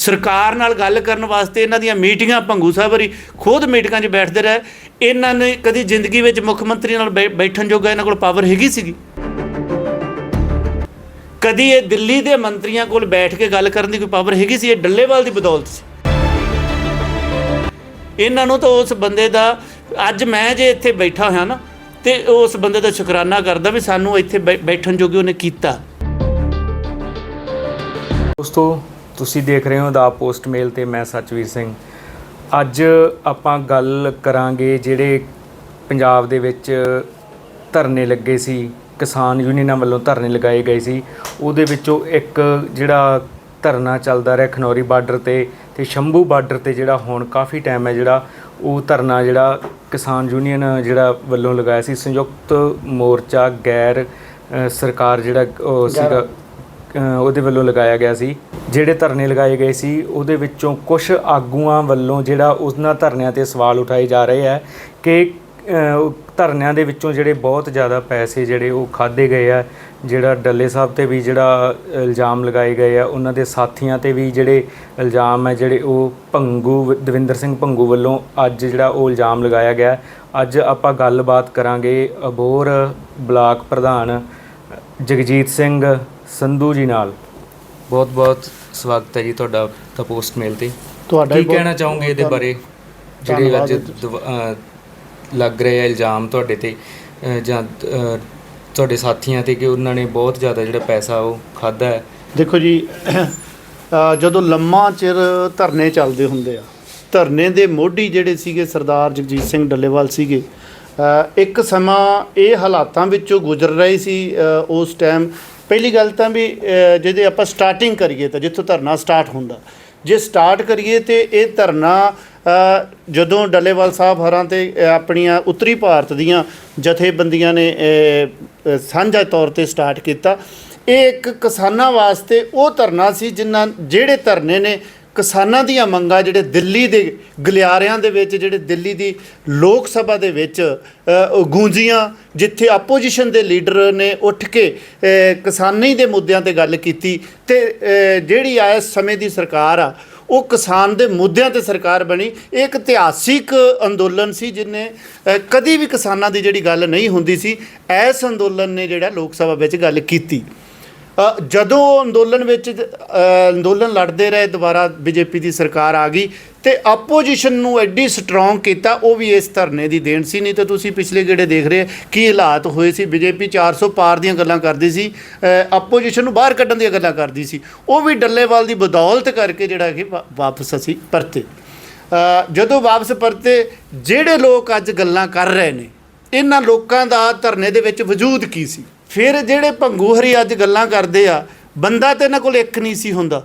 ਸਰਕਾਰ ਨਾਲ ਗੱਲ ਕਰਨ ਵਾਸਤੇ ਇਹਨਾਂ ਦੀਆਂ ਮੀਟਿੰਗਾਂ, ਭੰਗੂ ਸਾਹਿਬ ਹਰੀ ਖੁਦ ਮੀਟਿੰਗਾਂ 'ਚ ਬੈਠਦੇ ਰਹੇ। ਇਹਨਾਂ ਨੇ ਕਦੀ ਜ਼ਿੰਦਗੀ ਵਿੱਚ ਮੁੱਖ ਮੰਤਰੀ ਨਾਲ ਬੈ- ਬੈਠਣ ਜੋਗਾ ਇਹਨਾਂ ਕੋਲ ਪਾਵਰ ਹੈਗੀ ਸੀਗੀ? ਕਦੀ ਇਹ ਦਿੱਲੀ ਦੇ ਮੰਤਰੀਆਂ ਕੋਲ ਬੈਠ ਕੇ ਗੱਲ ਕਰਨ ਦੀ ਕੋਈ ਪਾਵਰ ਹੈਗੀ ਸੀ? ਇਹ ਡੱਲੇਵਾਲ ਦੀ ਬਦੌਲਤ ਸੀ। ਇਹਨਾਂ ਨੂੰ ਤਾਂ ਉਸ ਬੰਦੇ ਦਾ, ਅੱਜ ਮੈਂ ਜੇ ਇੱਥੇ ਬੈਠਾ ਹੋਇਆ ਨਾ, ਤੇ ਉਸ ਬੰਦੇ ਦਾ ਸ਼ੁਕਰਾਨਾ ਕਰਦਾ ਵੀ ਸਾਨੂੰ ਇੱਥੇ ਬੈ- ਬੈਠਣ ਜੋਗੇ ਉਹਨੇ ਕੀਤਾ। ਦੋਸਤੋ ਤੁਸੀਂ ਦੇਖ ਰਹੇ ਹੋ ਦਾ ਪੋਸਟ ਮੇਲ ਤੇ ਮੈਂ ਸੱਚਵੀਰ ਸਿੰਘ। ਅੱਜ ਆਪਾਂ ਗੱਲ ਕਰਾਂਗੇ ਜਿਹੜੇ ਪੰਜਾਬ ਦੇ ਵਿੱਚ ਧਰਨੇ ਲੱਗੇ ਸੀ, ਕਿਸਾਨ ਯੂਨੀਅਨਾਂ ਵੱਲੋਂ ਧਰਨੇ ਲਗਾਏ ਗਏ ਸੀ। ਉਹਦੇ ਵਿੱਚੋਂ ਇੱਕ ਜਿਹੜਾ ਧਰਨਾ ਚੱਲਦਾ ਰਿਹਾ ਖਨੌਰੀ ਬਾਰਡਰ ਤੇ ਤੇ ਸ਼ੰਭੂ ਬਾਰਡਰ ਤੇ ਜਿਹੜਾ ਹੁਣ ਕਾਫੀ ਟਾਈਮ ਹੈ ਜਿਹੜਾ, ਉਹ ਧਰਨਾ ਜਿਹੜਾ ਕਿਸਾਨ ਯੂਨੀਅਨ ਜਿਹੜਾ ਵੱਲੋਂ ਲਗਾਇਆ ਸੀ। ਸੰਯੁਕਤ ਮੋਰਚਾ ਗੈਰ ਸਰਕਾਰ ਜਿਹੜਾ ਸੀਗਾ ਉਹਦੇ ਵੱਲੋਂ ਲਗਾਇਆ ਗਿਆ ਸੀ। ਜਿਹੜੇ ਧਰਨੇ ਲਗਾਏ ਗਏ ਸੀ, ਉਹਦੇ ਵਿੱਚੋਂ ਕੁਝ ਆਗੂਆਂ ਵੱਲੋਂ ਜਿਹੜਾ ਉਹਨਾਂ ਧਰਨਿਆਂ ਤੇ ਸਵਾਲ ਉਠਾਏ ਜਾ ਰਹੇ ਹੈ ਕਿ ਧਰਨਿਆਂ ਦੇ ਵਿੱਚੋਂ ਜਿਹੜੇ ਬਹੁਤ ਜ਼ਿਆਦਾ ਪੈਸੇ ਜਿਹੜੇ ਉਹ ਖਾਦੇ ਗਏ ਆ, ਜਿਹੜਾ ਡੱਲੇ ਸਾਹਿਬ ਤੇ ਵੀ ਜਿਹੜਾ ਇਲਜ਼ਾਮ ਲਗਾਏ ਗਏ ਆ, ਉਹਨਾਂ ਦੇ ਸਾਥੀਆਂ ਤੇ ਵੀ ਜਿਹੜੇ ਇਲਜ਼ਾਮ ਹੈ ਜਿਹੜੇ ਉਹ ਭੰਗੂ, ਦਵਿੰਦਰ ਸਿੰਘ ਭੰਗੂ ਵੱਲੋਂ ਅੱਜ ਜਿਹੜਾ ਉਹ ਇਲਜ਼ਾਮ ਲਗਾਇਆ ਗਿਆ। ਅੱਜ ਆਪਾਂ ਗੱਲਬਾਤ ਕਰਾਂਗੇ ਅਬੋਰ ਬਲਾਕ ਪ੍ਰਧਾਨ ਜਗਜੀਤ ਸਿੰਘ ਸੰਧੂ ਜੀ ਨਾਲ। ਬਹੁਤ ਬਹੁਤ ਸਵਾਗਤ ਹੈ ਜੀ ਤੁਹਾਡਾ ਦਾ ਪੋਸਟ ਮੇਲ ਤੇ। ਤੁਹਾਡਾ ਕੀ ਕਹਿਣਾ ਚਾਹੋਗੇ ਇਹਦੇ ਬਾਰੇ? ਜਿਹੜੇ ਅੱਜ ਲੱਗ ਰਹੇ ਆ ਇਲਜ਼ਾਮ ਤੁਹਾਡੇ ਤੇ ਜਾਂ ਤੁਹਾਡੇ ਸਾਥੀਆਂ ਤੇ ਕਿ ਉਹਨਾਂ ਨੇ ਬਹੁਤ ਜ਼ਿਆਦਾ ਜਿਹੜਾ ਪੈਸਾ ਉਹ ਖਾਦਾ ਹੈ। ਦੇਖੋ ਜੀ ਜਦੋਂ ਲੰਮਾ ਚਿਰ ਧਰਨੇ ਚੱਲਦੇ ਹੁੰਦੇ ਆ ਧਰਨੇ ਦੇ ਮੋਢੀ ਜਿਹੜੇ ਸੀਗੇ ਸਰਦਾਰ ਜਗਜੀਤ ਸਿੰਘ ਡੱਲੇਵਾਲ ਸੀਗੇ ਇੱਕ ਸਮਾਂ ਇਹ ਹਾਲਾਤਾਂ ਵਿੱਚੋਂ ਗੁਜ਼ਰ ਰਹੇ ਸੀ ਉਸ ਟਾਈਮ ਪਹਿਲੀ ਗੱਲ ਤਾਂ ਵੀ ਜਿਹਦੇ ਆਪਾਂ ਸਟਾਰਟਿੰਗ ਕਰੀਏ ਤਾਂ ਜਿੱਥੋਂ ਧਰਨਾ ਸਟਾਰਟ ਹੁੰਦਾ। ਜੇ ਸਟਾਰਟ ਕਰੀਏ ਤੇ ਇਹ ਧਰਨਾ ਜਦੋਂ ਡੱਲੇਵਾਲ ਸਾਹਿਬ ਹਰਾਂ ਤੇ ਆਪਣੀਆਂ ਉੱਤਰੀ ਭਾਰਤ ਦੀਆਂ ਜਥੇਬੰਦੀਆਂ ਨੇ ਸਾਂਝਾ ਤੌਰ ਤੇ ਸਟਾਰਟ ਕੀਤਾ, ਇਹ ਇੱਕ ਕਿਸਾਨਾਂ ਵਾਸਤੇ ਉਹ ਧਰਨਾ ਸੀ ਜਿਨ੍ਹਾਂ, ਜਿਹੜੇ ਧਰਨੇ ਨੇ ਕਿਸਾਨਾਂ ਦੀਆਂ ਮੰਗਾਂ ਜਿਹੜੇ ਦਿੱਲੀ ਦੇ ਗਲਿਆਰਿਆਂ ਦੇ ਵਿੱਚ, ਜਿਹੜੇ ਦਿੱਲੀ ਦੀ ਲੋਕ ਸਭਾ ਦੇ ਵਿੱਚ ਗੂੰਜੀਆਂ, ਜਿੱਥੇ ਆਪੋਜੀਸ਼ਨ ਦੇ ਲੀਡਰ ਨੇ ਉੱਠ ਕੇ ਕਿਸਾਨੀ ਦੇ ਮੁੱਦਿਆਂ ਤੇ ਗੱਲ ਕੀਤੀ ਤੇ ਜਿਹੜੀ ਆ ਇਸ ਸਮੇਂ ਦੀ ਸਰਕਾਰ ਆ, ਉਹ ਕਿਸਾਨ ਦੇ ਮੁੱਦਿਆਂ ਤੇ ਸਰਕਾਰ ਬਣੀ। ਇਹ ਇੱਕ ਇਤਿਹਾਸਿਕ ਅੰਦੋਲਨ ਸੀ ਜਿਨੇ ਕਦੀ ਵੀ ਕਿਸਾਨਾਂ ਦੀ ਜਿਹੜੀ ਗੱਲ ਨਹੀਂ ਹੁੰਦੀ ਸੀ। ਇਸ ਅੰਦੋਲਨ ਨੇ ਜਿਹੜਾ ਲੋਕ ਸਭਾ ਵਿੱਚ ਗੱਲ ਕੀਤੀ। ਜਦੋਂ ਉਹ ਅੰਦੋਲਨ ਵਿੱਚ ਅੰਦੋਲਨ ਲੜਦੇ ਰਹੇ, ਦੁਬਾਰਾ ਬੀਜੇਪੀ ਦੀ ਸਰਕਾਰ ਆ ਗਈ ਤੇ ਆਪੋਜੀਸ਼ਨ ਨੂੰ ਐਡੀ ਸਟਰੋਂਗ ਕੀਤਾ, ਉਹ ਵੀ ਇਸ ਧਰਨੇ ਦੀ ਦੇਣ ਸੀ। ਨਹੀਂ ਤਾਂ ਤੁਸੀਂ ਪਿਛਲੇ ਗੇੜੇ ਦੇਖ ਰਹੇ ਕੀ ਹਾਲਾਤ ਹੋਏ ਸੀ। ਬੀਜੇਪੀ 400 ਪਾਰ ਦੀਆਂ ਗੱਲਾਂ ਕਰਦੀ ਸੀ। ਆਪੋਜੀਸ਼ਨ ਨੂੰ ਬਾਹਰ ਕੱਢਣ ਦੀਆਂ ਗੱਲਾਂ ਕਰਦੀ ਸੀ। ਉਹ ਵੀ ਡੱਲੇਵਾਲ ਦੀ ਬਦੌਲਤ ਕਰਕੇ ਜਿਹੜਾ ਕਿ ਵਾ- ਵਾਪਸ ਅਸੀਂ ਪਰਤੇ। ਜਦੋਂ ਵਾਪਸ ਪਰਤੇ, ਜਿਹੜੇ ਲੋਕ ਅੱਜ ਗੱਲਾਂ ਕਰ ਰਹੇ ਨੇ, ਇਹਨਾਂ ਲੋਕਾਂ ਦਾ ਧਰਨੇ ਦੇ ਵਿੱਚ ਵਜੂਦ ਕੀ ਸੀ? ਫਿਰ ਜਿਹੜੇ ਭੰਗੂ ਹਰੀ ਅੱਜ ਗੱਲਾਂ ਕਰਦੇ ਆ, ਬੰਦਾ ਤੇ ਇਹਨਾਂ ਕੋਲ ਇੱਕ ਨਹੀਂ ਸੀ ਹੁੰਦਾ।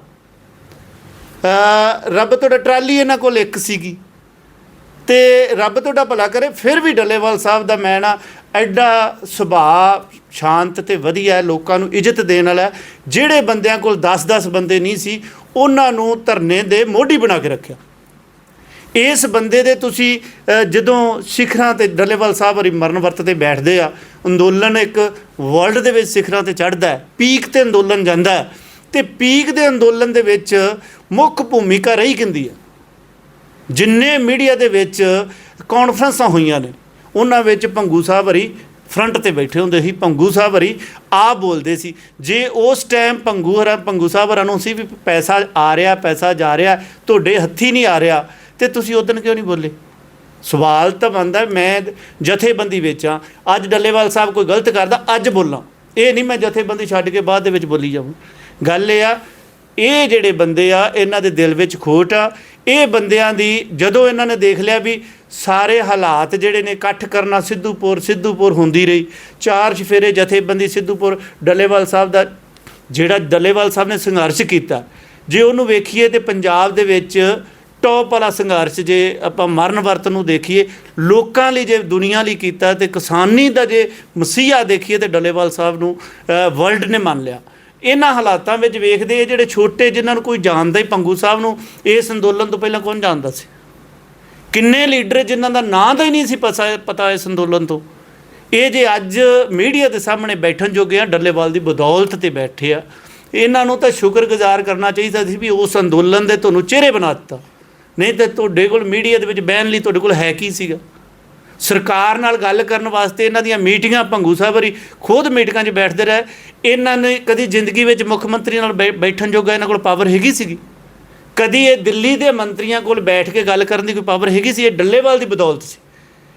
ਰੱਬ ਤੁਹਾਡਾ ਟਰਾਲੀ ਇਹਨਾਂ ਕੋਲ ਇੱਕ ਸੀਗੀ। ਤੇ ਰੱਬ ਤੁਹਾਡਾ ਭਲਾ ਕਰੇ, ਫਿਰ ਵੀ ਡੱਲੇਵਾਲ ਸਾਹਿਬ ਦਾ ਮੈਂ ਨਾ ਐਡਾ ਸੁਭਾਅ ਸ਼ਾਂਤ ਤੇ ਵਧੀਆ ਲੋਕਾਂ ਨੂੰ ਇੱਜ਼ਤ ਦੇਣ ਵਾਲਾ ਜਿਹੜੇ ਬੰਦਿਆਂ ਕੋਲ 10-10 ਬੰਦੇ ਨਹੀਂ ਸੀ, ਉਹਨਾਂ ਨੂੰ ਧਰਨੇ ਦੇ ਮੋਢੀ ਬਣਾ ਕੇ ਰੱਖਿਆ। ਇਸ ਬੰਦੇ ਦੇ ਤੁਸੀਂ ਜਦੋਂ ਸਿਖਰਾਂ ਤੇ ਡੱਲੇਵਾਲ ਸਾਹਿਬ ਹਰੀ ਮਰਨ ਵਰਤ ਤੇ ਬੈਠਦੇ ਆ, ਅੰਦੋਲਨ ਇੱਕ ਵਰਲਡ ਦੇ ਵਿੱਚ ਸਿਖਰਾਂ ਤੇ ਚੜ੍ਹਦਾ ਹੈ, ਪੀਕ ਤੇ ਅੰਦੋਲਨ ਜਾਂਦਾ ਹੈ, ਤੇ ਪੀਕ ਦੇ ਅੰਦੋਲਨ ਦੇ ਵਿੱਚ ਮੁੱਖ ਭੂਮਿਕਾ ਰਹੀ ਕਿੰਦੀ ਹੈ? ਜਿੰਨੇ ਮੀਡੀਆ ਦੇ ਵਿੱਚ ਕਾਨਫਰੰਸਾਂ ਹੋਈਆਂ ਨੇ, ਉਹਨਾਂ ਵਿੱਚ ਭੰਗੂ ਸਾਹਿਬ ਹਰੀ ਫਰੰਟ ਤੇ ਬੈਠੇ ਹੁੰਦੇ ਸੀ, ਪੰਗੂ ਸਾਹਿਬ ਹਰੀ ਆ ਬੋਲਦੇ ਸੀ। ਜੇ ਉਸ ਟਾਈਮ ਪੰਗੂ ਹਰਾ, ਪੰਗੂ ਸਾਹਿਬ ਹਰਾਂ ਨੂੰ ਸੀ ਵੀ ਪੈਸਾ ਆ ਰਿਹਾ, ਪੈਸਾ ਜਾ ਰਿਹਾ, ਤੁਹਾਡੇ ਹੱਥੀ ਨਹੀਂ ਆ ਰਿਹਾ ਤੇ ਤੁਸੀਂ ਉਦੋਂ ਕਿਉਂ ਨਹੀਂ ਬੋਲੇ? ਸਵਾਲ ਤਾਂ ਬਣਦਾ ਮੈਂ ਜਥੇਬੰਦੀ ਵਿੱਚ ਆ ਅੱਜ ਡੱਲੇਵਾਲ ਸਾਹਿਬ ਕੋਈ ਗਲਤ ਕਰਦਾ, ਅੱਜ ਬੋਲਾਂ। ਇਹ ਨਹੀਂ ਮੈਂ ਜਥੇਬੰਦੀ ਛੱਡ ਕੇ ਬਾਅਦ ਦੇ ਵਿੱਚ ਬੋਲੀ ਜਾਵਾਂ ਗੱਲ ਇਹ ਆ, ਇਹ ਜਿਹੜੇ ਬੰਦੇ ਆ, ਇਹਨਾਂ ਦੇ ਦਿਲ ਵਿੱਚ ਖੋਟ ਆ। ਇਹ ਬੰਦਿਆਂ ਦੀ ਜਦੋਂ ਇਹਨਾਂ ਨੇ ਦੇਖ ਲਿਆ ਵੀ ਸਾਰੇ ਹਾਲਾਤ ਜਿਹੜੇ ਨੇ ਇਕੱਠ ਕਰਨਾ ਸਿੱਧੂਪੁਰ ਸਿੱਧੂਪੁਰ ਹੁੰਦੀ ਰਹੀ। ਚਾਰ ਚਫੇਰੇ ਜਥੇਬੰਦੀ ਸਿੱਧੂਪੁਰ, ਡੱਲੇਵਾਲ ਸਾਹਿਬ ਦਾ ਜਿਹੜਾ ਡੱਲੇਵਾਲ ਸਾਹਿਬ ਨੇ ਸੰਘਰਸ਼ ਕੀਤਾ। ਜੇ ਉਹਨੂੰ ਵੇਖੀਏ ਤੇ ਪੰਜਾਬ ਦੇ ਵਿੱਚ ਟੌਪ ਵਾਲਾ ਸੰਘਰਸ਼ ਜੇ ਆਪਾਂ ਮਰਨ ਵਰਤ ਨੂੰ ਦੇਖੀਏ, ਲੋਕਾਂ ਲਈ ਜੇ ਦੁਨੀਆ ਲਈ ਕੀਤਾ ਤੇ ਕਿਸਾਨੀ ਦਾ ਜੇ ਮਸੀਹਾ ਦੇਖੀਏ ਤੇ ਡੱਲੇਵਾਲ ਸਾਹਿਬ ਨੂੰ ਵਰਲਡ ਨੇ ਮੰਨ ਲਿਆ। ਇਹਨਾਂ ਹਾਲਾਤਾਂ ਵਿੱਚ ਵੇਖਦੇ ਇਹ ਜਿਹੜੇ ਛੋਟੇ ਜਿਨ੍ਹਾਂ ਨੂੰ ਕੋਈ ਜਾਣਦਾ ਹੀ, ਪੰਗੂ ਸਾਹਿਬ ਨੂੰ, ਇਸ ਅੰਦੋਲਨ ਤੋਂ ਪਹਿਲਾਂ ਕੌਣ ਜਾਣਦਾ ਸੀ? ਕਿੰਨੇ ਲੀਡਰ ਜਿਨ੍ਹਾਂ ਦਾ ਨਾਂ ਦਾ ਹੀ ਨਹੀਂ ਸੀ ਪਤਾ ਪਤਾ ਇਸ ਅੰਦੋਲਨ ਤੋਂ? ਇਹ ਜੇ ਅੱਜ ਮੀਡੀਆ ਦੇ ਸਾਹਮਣੇ ਬੈਠਣ ਜੋਗੇ ਆ, ਡੱਲੇਵਾਲ ਦੀ ਬਦੌਲਤ ਤੇ ਬੈਠੇ ਆ, ਇਹਨਾਂ ਨੂੰ ਤਾਂ ਸ਼ੁਕਰਗੁਜ਼ਾਰ ਕਰਨਾ ਚਾਹੀਦਾ ਸੀ ਵੀ ਉਸ ਅੰਦੋਲਨ ਦੇ ਤੁਹਾਨੂੰ ਚਿਹਰੇ ਬਣਾ ਦਿੱਤਾ। ਨਹੀਂ ਤੇ ਤੁਹਾਡੇ ਕੋਲ ਮੀਡੀਆ ਦੇ ਵਿੱਚ ਬਹਿਣ ਲਈ ਤੁਹਾਡੇ ਕੋਲ ਹੈ ਕੀ ਸੀਗਾ? ਸਰਕਾਰ ਨਾਲ ਗੱਲ ਕਰਨ ਵਾਸਤੇ ਇਹਨਾਂ ਦੀਆਂ ਮੀਟਿੰਗਾਂ, ਭੰਗੂ ਸਾਹਿਬ ਹਰੀ ਖੁਦ ਮੀਟਿੰਗਾਂ 'ਚ ਬੈਠਦੇ ਰਹੇ। ਇਹਨਾਂ ਨੇ ਕਦੀ ਜ਼ਿੰਦਗੀ ਵਿੱਚ ਮੁੱਖ ਮੰਤਰੀ ਨਾਲ ਬੈ- ਬੈਠਣ ਜੋਗਾ ਇਹਨਾਂ ਕੋਲ ਪਾਵਰ ਹੈਗੀ ਸੀਗੀ? ਕਦੀ ਇਹ ਦਿੱਲੀ ਦੇ ਮੰਤਰੀਆਂ ਕੋਲ ਬੈਠ ਕੇ ਗੱਲ ਕਰਨ ਦੀ ਕੋਈ ਪਾਵਰ ਹੈਗੀ ਸੀ? ਇਹ ਡੱਲੇਵਾਲ ਦੀ ਬਦੌਲਤ ਸੀ।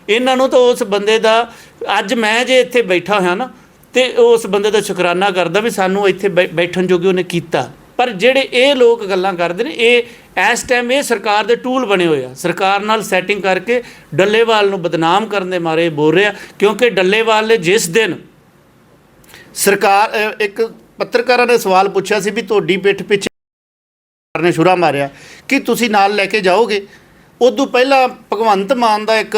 ਇਹਨਾਂ ਨੂੰ ਤਾਂ ਉਸ ਬੰਦੇ ਦਾ, ਅੱਜ ਮੈਂ ਜੇ ਇੱਥੇ ਬੈਠਾ ਹੋਇਆ ਨਾ, ਤੇ ਉਸ ਬੰਦੇ ਦਾ ਸ਼ੁਕਰਾਨਾ ਕਰਦਾ ਵੀ ਸਾਨੂੰ ਇੱਥੇ ਬੈ- ਬੈਠਣ ਜੋਗੇ ਉਹਨੇ ਕੀਤਾ। ਪਰ ਜਿਹੜੇ ਇਹ ਲੋਕ ਗੱਲਾਂ ਕਰਦੇ ਨੇ, ਇਹ ਇਸ ਟਾਈਮ ਇਹ ਸਰਕਾਰ ਦੇ ਟੂਲ ਬਣੇ ਹੋਏ ਆ। ਸਰਕਾਰ ਨਾਲ ਸੈਟਿੰਗ ਕਰਕੇ ਡੱਲੇਵਾਲ ਨੂੰ ਬਦਨਾਮ ਕਰਨ ਦੇ ਮਾਰੇ ਬੋਲ ਰਿਹਾ, ਕਿਉਂਕਿ ਡੱਲੇਵਾਲ ਨੇ ਜਿਸ ਦਿਨ ਸਰਕਾਰ ਇੱਕ ਪੱਤਰਕਾਰਾਂ ਨੇ ਸਵਾਲ ਪੁੱਛਿਆ ਸੀ ਵੀ ਤੁਹਾਡੀ ਪਿੱਠ ਪਿੱਛੇ ਨੇ ਛੁਰਾ ਮਾਰਿਆ, ਕਿ ਤੁਸੀਂ ਨਾਲ ਲੈ ਕੇ ਜਾਓਗੇ? ਉਦੋਂ ਪਹਿਲਾਂ ਭਗਵੰਤ ਮਾਨ ਦਾ ਇੱਕ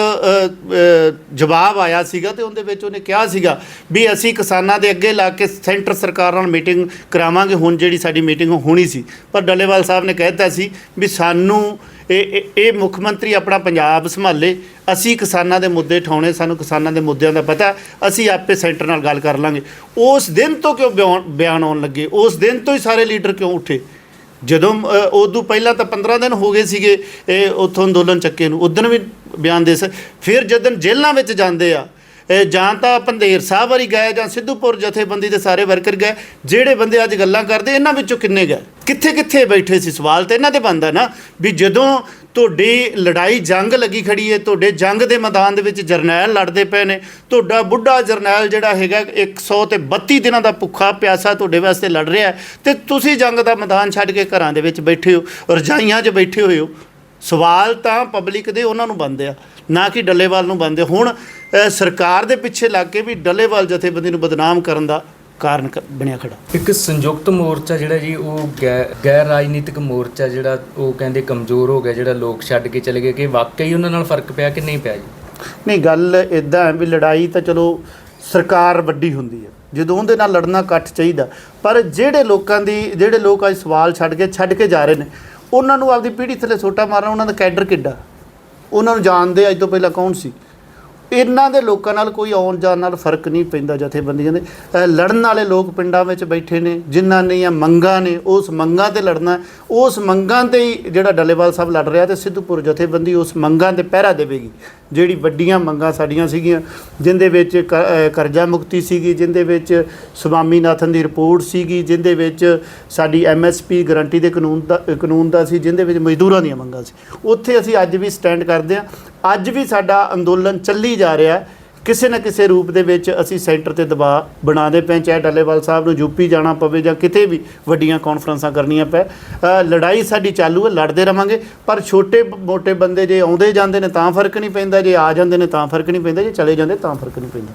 ਜਵਾਬ ਆਇਆ ਸੀਗਾ ਤੇ ਉਹਦੇ ਵਿੱਚ ਉਹਨੇ ਕਿਹਾ ਸੀਗਾ ਵੀ ਅਸੀਂ ਕਿਸਾਨਾਂ ਦੇ ਅੱਗੇ ਲਾ ਕੇ ਸੈਂਟਰ ਸਰਕਾਰ ਨਾਲ ਮੀਟਿੰਗ ਕਰਾਵਾਂਗੇ, ਹੁਣ ਜਿਹੜੀ ਸਾਡੀ ਮੀਟਿੰਗ ਹੋਣੀ ਸੀ। ਪਰ ਡੱਲੇਵਾਲ ਸਾਹਿਬ ਨੇ ਕਹਿ ਦਿੱਤਾ ਸੀ ਵੀ ਸਾਨੂੰ ਇਹ, ਇਹ- ਮੁੱਖ ਮੰਤਰੀ ਆਪਣਾ ਪੰਜਾਬ ਸੰਭਾਲੇ, ਅਸੀਂ ਕਿਸਾਨਾਂ ਦੇ ਮੁੱਦੇ ਠਾਉਣੇ ਸਾਨੂੰ ਕਿਸਾਨਾਂ ਦੇ ਮੁੱਦਿਆਂ ਦਾ ਪਤਾ, ਅਸੀਂ ਆਪੇ ਸੈਂਟਰ ਨਾਲ ਗੱਲ ਕਰ ਲਾਂਗੇ। ਉਸ ਦਿਨ ਤੋਂ ਕਿਉਂ ਬਿਆਨ ਬਿਆਨ ਆਉਣ ਲੱਗੇ? ਉਸ ਦਿਨ ਤੋਂ ਹੀ ਸਾਰੇ ਲੀਡਰ ਕਿਉਂ ਉੱਠੇ? ਜਦੋਂ ਅ, ਉਦੋਂ ਪਹਿਲਾਂ ਤਾਂ 15 ਦਿਨ ਹੋ ਗਏ ਸੀਗੇ ਇਹ ਉੱਥੋਂ ਅੰਦੋਲਨ ਚੱਕੇ ਨੂੰ। ਉਦੋਂ ਵੀ ਬਿਆਨ ਦੇ ਸ ਫਿਰ ਜਦੋਂ ਜੇਲ੍ਹਾਂ ਵਿੱਚ ਜਾਂਦੇ ਆ ਜਾਂ ਤਾਂ ਪੰਧੇਰ ਸਾਹਿਬ ਵਾਰੀ ਗਏ ਜਾਂ ਸਿੱਧੂਪੁਰ ਜਥੇਬੰਦੀ ਦੇ ਸਾਰੇ ਵਰਕਰ ਗਏ। ਜਿਹੜੇ ਬੰਦੇ ਅੱਜ ਗੱਲਾਂ ਕਰਦੇ, ਇਹਨਾਂ ਵਿੱਚੋਂ ਕਿੰਨੇ ਗਏ? ਕਿੱਥੇ ਕਿੱਥੇ ਬੈਠੇ ਸੀ? ਸਵਾਲ ਤੇ ਇਹਨਾਂ ਤੇ ਬਣਦਾ ਨਾ, ਵੀ ਜਦੋਂ ਤੁਹਾਡੀ ਲੜਾਈ ਜੰਗ ਲੱਗੀ ਖੜੀ ਹੈ ਤੁਹਾਡੇ ਜੰਗ ਦੇ ਮੈਦਾਨ ਦੇ ਵਿੱਚ ਜਰਨੈਲ ਲੜਦੇ ਪਏ ਨੇ, ਤੁਹਾਡਾ ਬੁੱਢਾ ਜਰਨੈਲ ਜਿਹੜਾ ਹੈਗਾ 100 ਤੇ 32 ਦਿਨਾਂ ਦਾ ਭੁੱਖਾ ਪਿਆਸਾ ਤੁਹਾਡੇ ਵਾਸਤੇ ਲੜ ਰਿਹਾ ਹੈ, ਤੇ ਤੁਸੀਂ ਜੰਗ ਦਾ ਮੈਦਾਨ ਛੱਡ ਕੇ ਘਰਾਂ ਦੇ ਵਿੱਚ ਬੈਠੇ ਹੋ, ਰਜਾਈਆਂ 'ਚ ਬੈਠੇ ਹੋਏ ਹੋ। ਸਵਾਲ ਤਾਂ ਪਬਲਿਕ ਦੇ ਉਹਨਾਂ ਨੂੰ ਬੰਦੇ ਆ ਨਾ ਕਿ ਡੱਲੇਵਾਲ ਨੂੰ ਬੰਦੇ ਹੁਣ ਸਰਕਾਰ ਦੇ ਪਿੱਛੇ ਲੱਗ ਕੇ ਵੀ ਡੱਲੇਵਾਲ ਜਥੇਬੰਦੀ ਨੂੰ ਬਦਨਾਮ ਕਰਨ ਦਾ ਕਾਰਨ ਬਣਿਆ ਖੜਾ। ਇੱਕ ਸੰਯੁਕਤ ਮੋਰਚਾ ਜਿਹੜਾ ਜੀ ਉਹ ਗੈਰ ਰਾਜਨੀਤਿਕ ਮੋਰਚਾ ਜਿਹੜਾ ਉਹ ਕਹਿੰਦੇ ਕਮਜ਼ੋਰ ਹੋ ਗਿਆ ਜਿਹੜਾ ਲੋਕ ਛੱਡ ਕੇ ਚਲੇ ਗਏ ਕਿ ਵਾਕਈ ਉਹਨਾਂ ਨਾਲ ਫ਼ਰਕ ਪਿਆ ਕਿ ਨਹੀਂ ਪਿਆ ਜੀ? ਨਹੀਂ ਗੱਲ ਇਦਾਂ ਹੈ ਵੀ ਲੜਾਈ ਤਾਂ ਚਲੋ ਸਰਕਾਰ ਵੱਡੀ ਹੁੰਦੀ ਹੈ। ਜਦੋਂ ਉਹਦੇ ਨਾਲ ਲੜਨਾ ਇਕੱਠ ਚਾਹੀਦਾ ਪਰ ਜਿਹੜੇ ਲੋਕਾਂ ਦੀ ਜਿਹੜੇ ਲੋਕ ਅੱਜ ਸਵਾਲ ਛੱਡ ਕੇ ਛੱਡ ਕੇ ਜਾ ਰਹੇ ਨੇ ਉਹਨਾਂ ਨੂੰ ਆਪਦੀ ਪੀੜ੍ਹੀ ਥੱਲੇ ਸੋਟਾ ਮਾਰਨਾ ਉਹਨਾਂ ਦਾ ਕੈਡਰ ਕਿੱਡਾ? ਉਹਨਾਂ ਨੂੰ ਜਾਣਦੇ ਅੱਜ ਤੋਂ ਪਹਿਲਾਂ ਕੌਣ ਸੀ? ਇਹਨਾਂ ਦੇ ਲੋਕਾਂ ਨਾਲ ਕੋਈ ਆਉਣ ਜਾਣ ਨਾਲ ਫ਼ਰਕ ਨਹੀਂ ਪੈਂਦਾ ਜਥੇਬੰਦੀਆਂ ਦੇ। ਲੜਨ ਵਾਲੇ ਲੋਕ ਪਿੰਡਾਂ ਵਿੱਚ ਬੈਠੇ ਨੇ, ਜਿਨ੍ਹਾਂ ਦੀਆਂ ਮੰਗਾਂ ਨੇ, ਉਸ ਮੰਗਾਂ ਤੇ ਲੜਨਾ, ਉਸ ਮੰਗਾਂ ਤੇ ਹੀ ਜਿਹੜਾ ਡੱਲੇਵਾਲ ਸਾਹਿਬ ਲੜ ਰਿਹਾ ਤੇ ਸਿੱਧੂਪੁਰ ਜਥੇਬੰਦੀ ਉਸ ਮੰਗਾਂ ਤੇ ਪਹਿਰਾ ਦੇਵੇਗੀ। ਜਿਹੜੀ ਵੱਡੀਆਂ ਮੰਗਾਂ ਸਾਡੀਆਂ ਸੀਗੀਆਂ, ਜਿੰਦੇ ਵਿੱਚ ਕ- ਕਰਜ਼ਾ ਮੁਕਤੀ ਸੀਗੀ, ਜਿੰਦੇ ਵਿੱਚ ਸਵਾਮੀਨਾਥਨ ਦੀ ਰਿਪੋਰਟ ਸੀਗੀ, ਜਿੰਦੇ ਵਿੱਚ ਸਾਡੀ ਐਮਐਸਪੀ ਗਾਰੰਟੀ ਦੇ ਕਾਨੂੰਨ ਦਾ ਕਾਨੂੰਨ ਦਾ ਸੀ, ਜਿੰਦੇ ਵਿੱਚ ਮਜ਼ਦੂਰਾਂ ਦੀਆਂ ਮੰਗਾਂ ਸੀ। ਉੱਥੇ ਅਸੀਂ ਅੱਜ ਵੀ ਸਟੈਂਡ ਕਰਦੇ ਹਾਂ। ਅੱਜ ਵੀ ਸਾਡਾ ਅੰਦੋਲਨ ਚੱਲੀ ਜਾ ਰਿਹਾ ਕਿਸੇ ਨਾ ਕਿਸੇ ਰੂਪ ਦੇ ਵਿੱਚ ਅਸੀਂ ਸੈਂਟਰ ਤੇ ਦਬਾਅ ਬਣਾਉਂਦੇ ਪਏ ਚਾਹੇ ਡੱਲੇਵਾਲ ਸਾਹਿਬ ਨੂੰ ਯੂਪੀ ਜਾਣਾ ਪਵੇ ਜਾਂ ਕਿਤੇ ਵੀ ਵੱਡੀਆਂ ਕਾਨਫਰੰਸਾਂ ਕਰਨੀਆਂ ਪੈ ਲੜਾਈ ਸਾਡੀ ਚਾਲੂ ਹੈ, ਲੜਦੇ ਰਵਾਂਗੇ। ਪਰ ਛੋਟੇ ਮੋਟੇ ਬੰਦੇ ਜੇ ਆਉਂਦੇ ਜਾਂਦੇ ਨੇ ਤਾਂ ਫ਼ਰਕ ਨਹੀਂ ਪੈਂਦਾ। ਜੇ ਆ ਜਾਂਦੇ ਨੇ ਤਾਂ ਫ਼ਰਕ ਨਹੀਂ ਪੈਂਦਾ। ਜੇ ਚਲੇ ਜਾਂਦੇ ਤਾਂ ਫ਼ਰਕ ਨਹੀਂ ਪੈਂਦਾ।